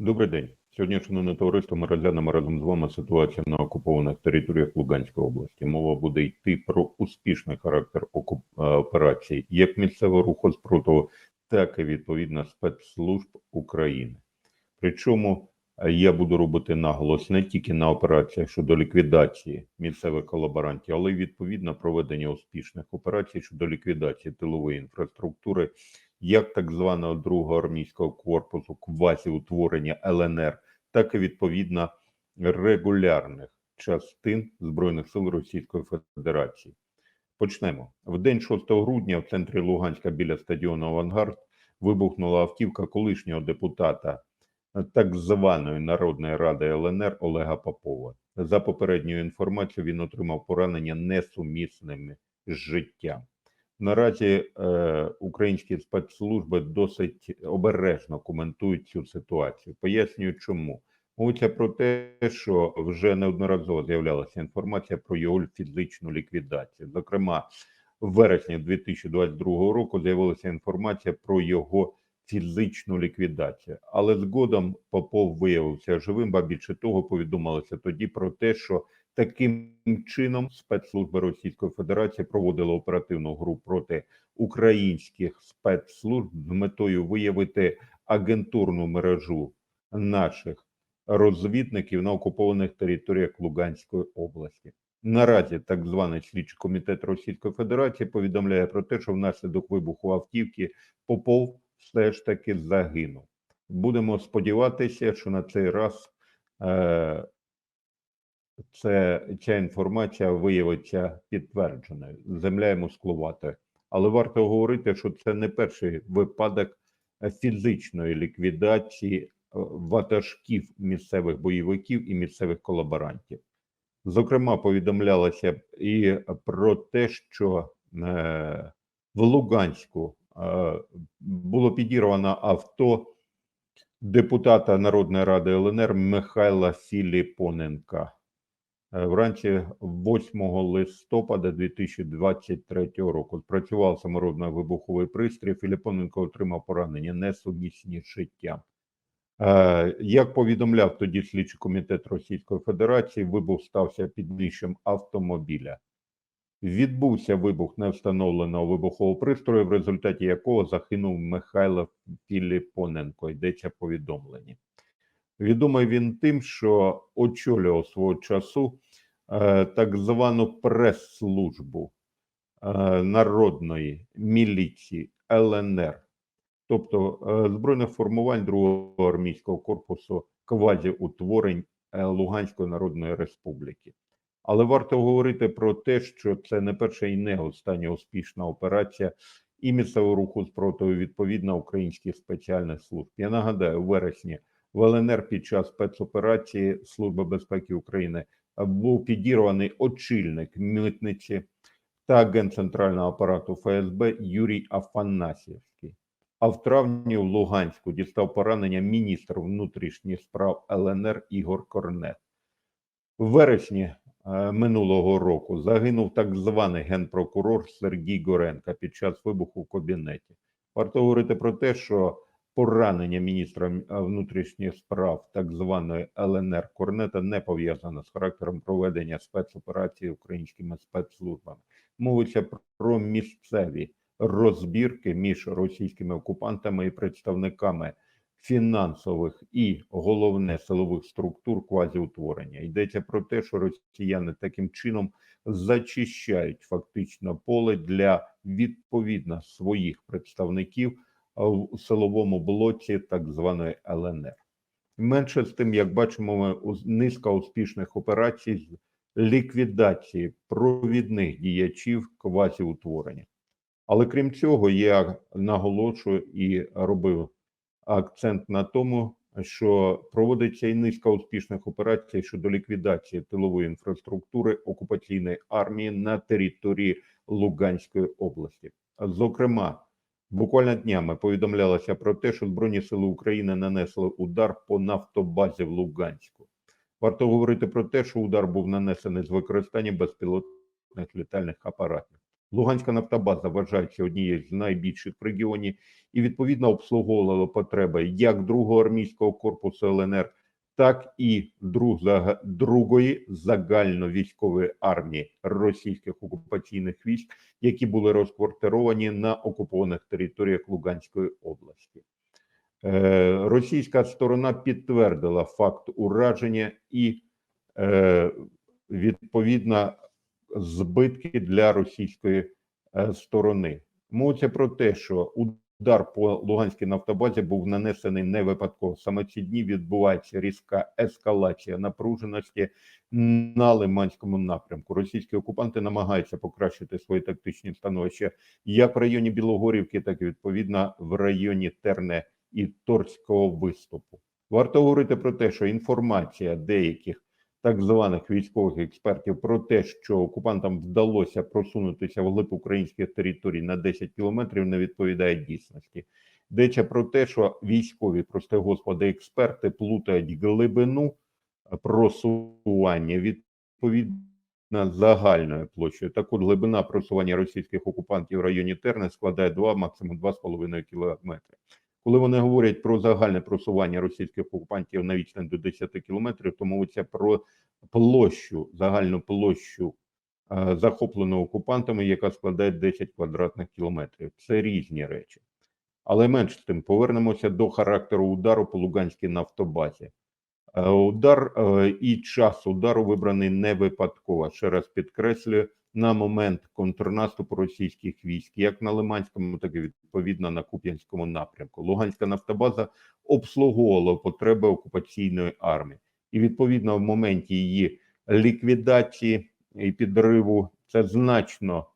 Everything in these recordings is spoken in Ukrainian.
Добрий день. Сьогодні, шановне товариство, ми розглянемо разом з вами ситуацію на окупованих територіях Луганської області. Мова буде йти про успішний характер е, операції як місцевого руху спротиву, так і відповідно спецслужб України. Причому е, я буду робити наголос не тільки на операціях щодо ліквідації місцевих колаборантів, але й відповідно проведення успішних операцій щодо ліквідації тилової інфраструктури як так званого другого армійського корпусу квазі утворення ЛНР, так і відповідно регулярних частин Збройних сил Російської Федерації. Почнемо. В день 6 грудня в центрі Луганська біля стадіону Авангард вибухнула автівка колишнього депутата так званої Народної ради ЛНР Олега Попова. За попередньою інформацією, він отримав поранення несумісними з життям. Наразі е, українські спецслужби досить обережно коментують цю ситуацію. Пояснюю, чому мовиться про те, що вже неодноразово з'являлася інформація про його фізичну ліквідацію. Зокрема, в вересні 2022 року з'явилася інформація про його фізичну ліквідацію, але згодом Попов виявився живим. Ба більше того, повідомилося тоді про те, що Таким чином, спецслужби Російської Федерації проводили оперативну гру проти українських спецслужб з метою виявити агентурну мережу наших розвідників на окупованих територіях Луганської області. Наразі так званий слідчий комітет Російської Федерації повідомляє про те, що внаслідок вибуху автівки Попов все ж таки загинув. Будемо сподіватися, що на цей раз. Е це ця інформація виявиться підтвердженою. Земля йому склувати. Але варто говорити, що це не перший випадок фізичної ліквідації е, ватажків місцевих бойовиків і місцевих колаборантів. Зокрема, повідомлялося і про те, що е, в Луганську е, було підірвано авто депутата Народної ради ЛНР Михайла Філіпоненка. Е, вранці 8 листопада 2023 року спрацював саморобний вибуховий пристрій. Філіпоненко отримав поранення несумісні з життям. Е, як повідомляв тоді слідчий комітет Російської Федерації, вибух стався під нижчим автомобіля. Відбувся вибух невстановленого вибухового пристрою, в результаті якого загинув Михайло Філіпоненко. Йдеться повідомлення. Відомий він тим, що очолював свого часу е, так звану прес-службу е, народної міліції ЛНР, тобто е, збройних формувань Другого армійського корпусу квазіутворень Луганської Народної Республіки. Але варто говорити про те, що це не перша і не остання успішна операція і місцевого руху спротиву відповідно українських спеціальних служб. Я нагадаю, у вересні в ЛНР під час спецоперації Служби безпеки України був підірваний очільник митниці та агент центрального апарату ФСБ Юрій Афанасьєвський. А в травні в Луганську дістав поранення міністр внутрішніх справ ЛНР Ігор Корнет. В вересні е, минулого року загинув так званий генпрокурор Сергій Горенка під час вибуху в кабінеті. Варто говорити про те, що поранення міністра внутрішніх справ так званої ЛНР Корнета не пов'язане з характером проведення спецоперації українськими спецслужбами. Мовиться про місцеві розбірки між російськими окупантами і представниками фінансових і головне силових структур квазіутворення. Йдеться про те, що росіяни таким чином зачищають фактично поле для відповідно своїх представників у силовому блоці так званої ЛНР. Менше з тим, як бачимо, низка успішних операцій з ліквідації провідних діячів квазіутворення. Але крім цього, я наголошую і робив акцент на тому, що проводиться і низка успішних операцій щодо ліквідації тилової інфраструктури окупаційної армії на території Луганської області. Зокрема, Буквально днями повідомлялося про те, що Збройні сили України нанесли удар по нафтобазі в Луганську. Варто говорити про те, що удар був нанесений з використанням безпілотних літальних апаратів. Луганська нафтобаза вважається однією з найбільших в регіоні і відповідно обслуговувала потреби як другого армійського корпусу ЛНР, так і другої загальновійськової армії російських окупаційних військ, які були розквартировані на окупованих територіях Луганської області. Е, Російська сторона підтвердила факт ураження і е, відповідно збитки для російської е, сторони. Мовиться про те, що удар по Луганській нафтобазі був нанесений не випадково. Саме ці дні відбувається різка ескалація напруженості на Лиманському напрямку. Російські окупанти намагаються покращити свої тактичні становище як в районі Білогорівки, так і відповідно в районі Терне і Торського виступу. Варто говорити про те, що інформація деяких так званих військових експертів про те, що окупантам вдалося просунутися вглиб українських територій на 10 кілометрів, не відповідає дійсності. Йдеться про те, що військові, прости господи, експерти плутають глибину просування відповідно загальною площею. Так от глибина просування російських окупантів в районі Терне складає 2, максимум 2,5 кілометри. Коли вони говорять про загальне просування російських окупантів на відстань до 10 кілометрів, то мовиться про площу, загальну площу е, захоплену окупантами, яка складає 10 квадратних кілометрів. Це різні речі. Але менш з тим, повернемося до характеру удару по Луганській нафтобазі. Е, Удар е, і час удару вибраний не випадково. Ще раз підкреслюю, на момент контрнаступу російських військ, як на Лиманському, так і відповідно на Куп'янському напрямку. Луганська нафтобаза обслуговувала потреби окупаційної армії, і відповідно в моменті її ліквідації і підриву це значно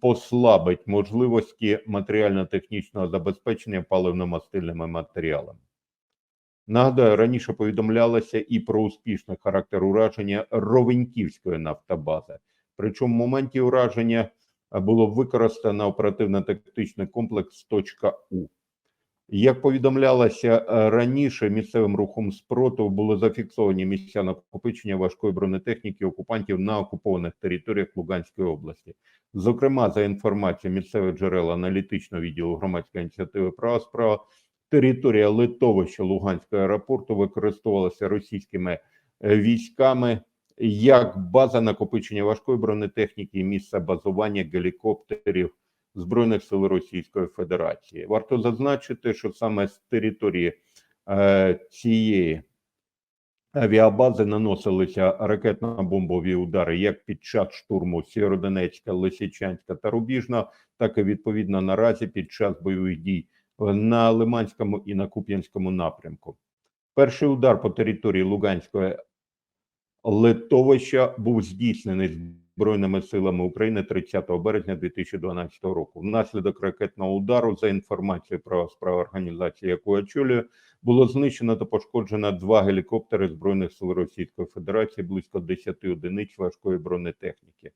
послабить можливості матеріально-технічного забезпечення паливно-мастильними матеріалами. Нагадаю, раніше повідомлялося і про успішний характер ураження Ровеньківської нафтобази. Причому в моменті ураження е, було використано оперативно-тактичний комплекс «Точка У». Як повідомлялося е, раніше, місцевим рухом спротиву були зафіксовані місця накопичення важкої бронетехніки окупантів на окупованих територіях Луганської області. Зокрема, за інформацією місцевих джерел аналітичного відділу громадської ініціативи права справа, територія литовища Луганського аеропорту використовувалася російськими е, військами як база накопичення важкої бронетехніки і місце базування гелікоптерів Збройних сил Російської Федерації. Варто зазначити, що саме з території е, цієї авіабази наносилися ракетно-бомбові удари як під час штурму Сєвєродонецька, Лисичанська та Рубіжна, так і відповідно наразі під час бойових дій на Лиманському і на Куп'янському напрямку. Перший удар по території Луганської литовища був здійснений Збройними силами України 30 березня 2012 року. Внаслідок ракетного удару, за інформацією про справу організації, яку я очолюю, було знищено та пошкоджено два гелікоптери Збройних сил Російської Федерації, близько 10 одиниць важкої бронетехніки.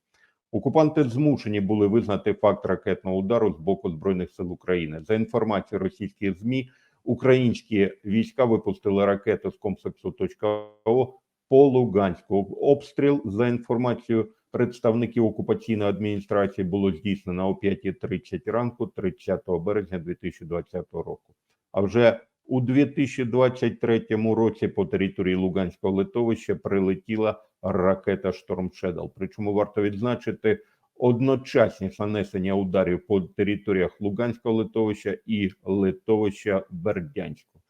Окупанти змушені були визнати факт ракетного удару з боку Збройних сил України. За інформацією російських ЗМІ, українські війська випустили ракети з комплексу «Точка О» по Луганську. Обстріл за інформацією представників окупаційної адміністрації було здійснено о 5.30 ранку 30 березня 2020 року. А вже у 2023 році по території Луганського литовища прилетіла ракета Шторм Shadow. Причому варто відзначити одночасність нанесення ударів по територіях Луганського литовища і литовища Бердянську.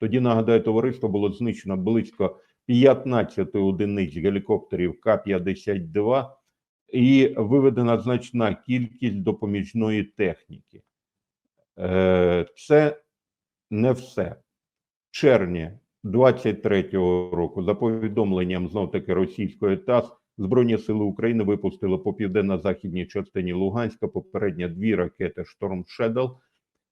Тоді нагадаю, товариство було знищено близько 15 одиниць гелікоптерів К-52 і виведена значна кількість допоміжної техніки. Е, Це не все. В червні 23-го року, за повідомленням знов таки російської ТАСС, Збройні сили України випустили по південно-західній частині Луганська попередньо дві ракети Шторм Shadow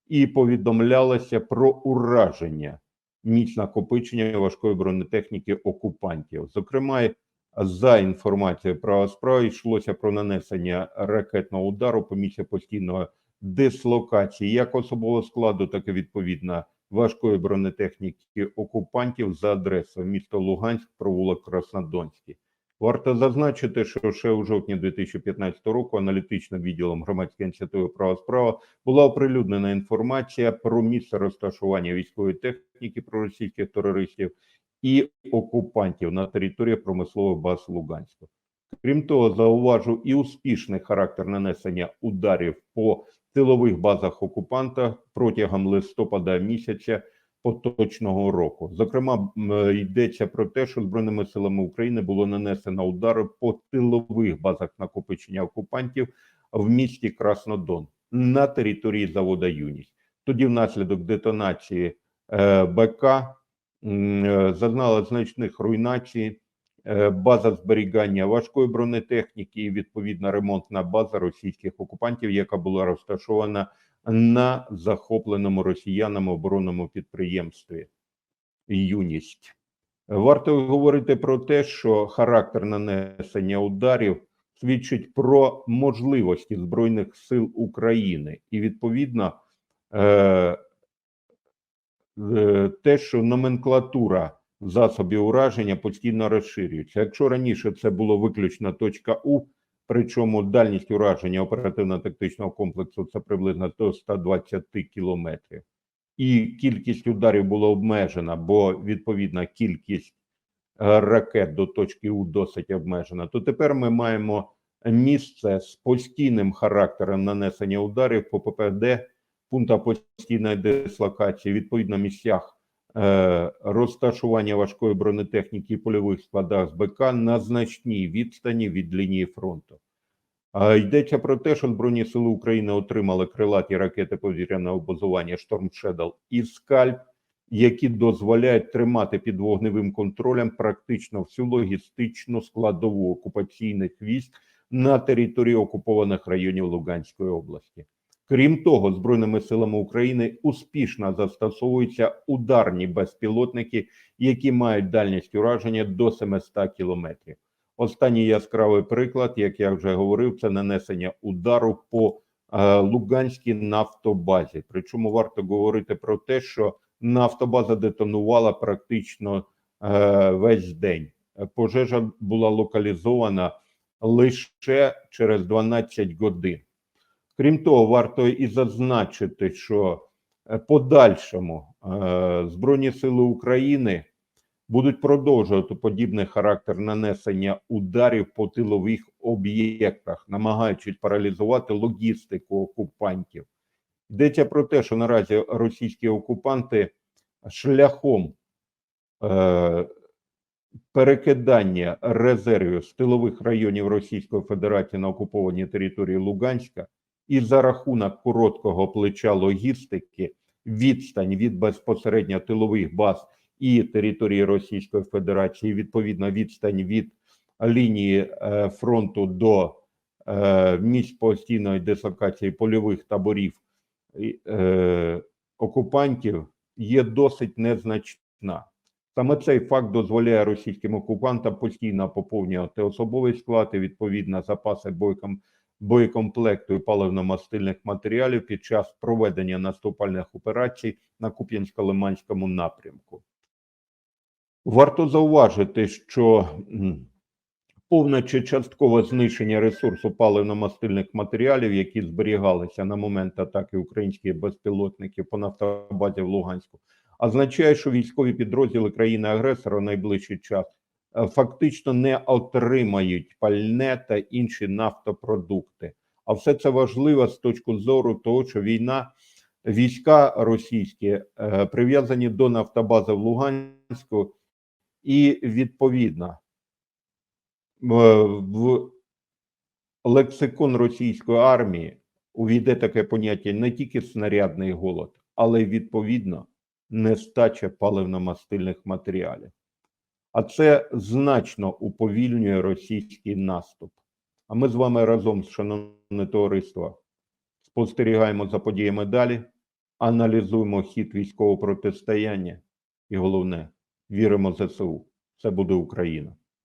і повідомлялося про ураження міць накопичення важкої бронетехніки окупантів. Зокрема, за інформацією про справи йшлося про нанесення ракетного удару по місці постійної дислокації як особового складу, так і відповідно важкої бронетехніки окупантів за адресою місто Луганськ, провулок Краснодонський. Варто зазначити, що ще у жовтні 2015 року аналітичним відділом громадської ініціативи права справа була оприлюднена інформація про місце розташування військової техніки проросійських терористів і окупантів на території промислових баз Луганська. Крім того, зауважу і успішний характер нанесення ударів по тилових базах окупанта протягом листопада місяця поточного року. Зокрема, е, йдеться про те, що збройними силами України було нанесено удари по тилових базах накопичення окупантів в місті Краснодон на території завода Юність. Тоді, внаслідок детонації е, БК, е, зазнала значних руйнацій. База зберігання важкої бронетехніки і відповідна ремонтна база російських окупантів, яка була розташована на захопленому росіянами оборонному підприємстві Юність. Варто говорити про те, що характер нанесення ударів свідчить про можливості Збройних сил України і відповідно е, е, те, що номенклатура засобів ураження постійно розширюється. Якщо раніше це було виключно точка У, Причому дальність ураження оперативно-тактичного комплексу це приблизно до 120 кілометрів. І кількість ударів була обмежена, бо відповідна кількість е, ракет до точки У досить обмежена. То тепер ми маємо місце з постійним характером нанесення ударів по ППД, пункта постійної дислокації, відповідно місцях розташування важкої бронетехніки і польових складах з БК на значній відстані від лінії фронту. А йдеться про те, що Збройні сили України отримали крилаті ракети повітряного базування Storm Shadow і Скальп, які дозволяють тримати під вогневим контролем практично всю логістичну складову окупаційних військ на території окупованих районів Луганської області. Крім того, Збройними силами України успішно застосовуються ударні безпілотники, які мають дальність ураження до 700 кілометрів. Останній яскравий приклад, як я вже говорив, це нанесення удару по е, Луганській нафтобазі. Причому варто говорити про те, що нафтобаза детонувала практично е, весь день. Пожежа була локалізована лише через 12 годин. Крім того, варто і зазначити, що е, подальшому е, Збройні Сили України будуть продовжувати подібний характер нанесення ударів по тилових об'єктах, намагаючись паралізувати логістику окупантів. Йдеться про те, що наразі російські окупанти шляхом е, перекидання резервів з тилових районів Російської Федерації на окупованій території Луганська і за рахунок короткого плеча логістики відстань від безпосередньо тилових баз і території Російської Федерації, відповідно відстань від лінії е, фронту до е, місць постійної дислокації польових таборів е, окупантів є досить незначна. Саме цей факт дозволяє російським окупантам постійно поповнювати особовий склад і відповідно запаси бойком, боєкомплекту і паливно-мастильних матеріалів під час проведення наступальних операцій на Куп'янсько-Лиманському напрямку. Варто зауважити, що повне чи часткове знищення ресурсу паливно-мастильних матеріалів, які зберігалися на момент атаки українських безпілотників по нафтобазі в Луганську, означає, що військові підрозділи країни-агресора в найближчий час фактично не отримають пальне та інші нафтопродукти. А все це важливо з точки зору того, що війна, війська російські е, прив'язані до нафтобази в Луганську, і відповідно в лексикон російської армії увійде таке поняття не тільки снарядний голод, але й відповідно нестача паливно-мастильних матеріалів. А це значно уповільнює російський наступ. А ми з вами разом, шановне товариство, спостерігаємо за подіями далі, аналізуємо хід військового протистояння і головне, віримо в ЗСУ. Це буде Україна.